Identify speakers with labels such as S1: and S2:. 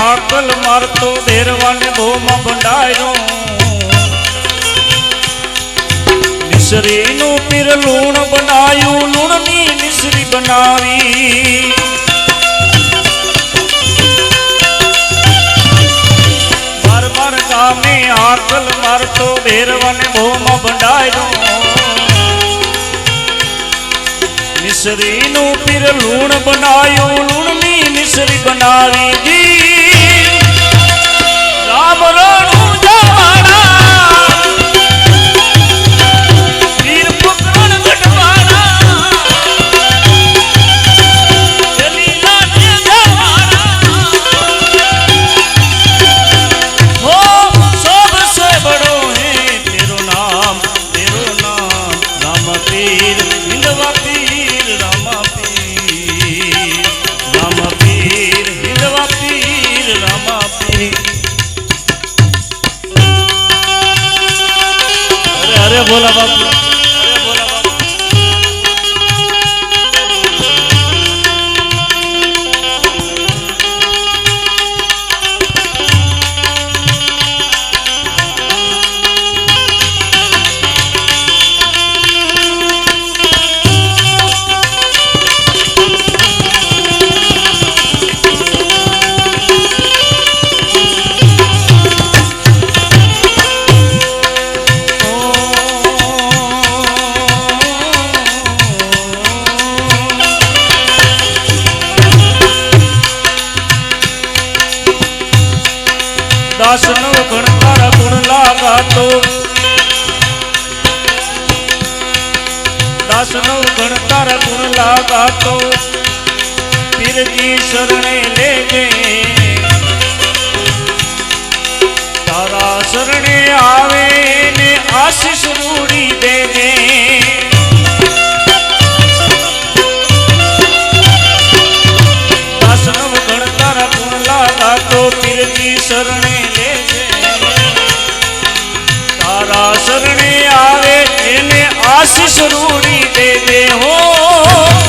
S1: આકલ મારતો દેરવાને ભોમાં ભંડાયો. મિશ્રીનું પીર લૂણ બનાયું, લૂણની મિશ્રી બનાવી. બાર બાર ગામે આકલ મારતો ભેરવાને ભોમાં બંડાયો મિશ્રીનું પીર લૂણ બનાયું લૂણની મિશ્રી બનાવી જી અરે બોલા બાપુ. દાસ નવ ગણકાર ગુણ લાગાતો. દાસ નવ ગણકાર ગુણ લાગાતો. પીરજી શરણે લેજે. તારા શરણે આવે ને આશીષ તારા શરણે આવે એને આશીષ રૂડી દે હો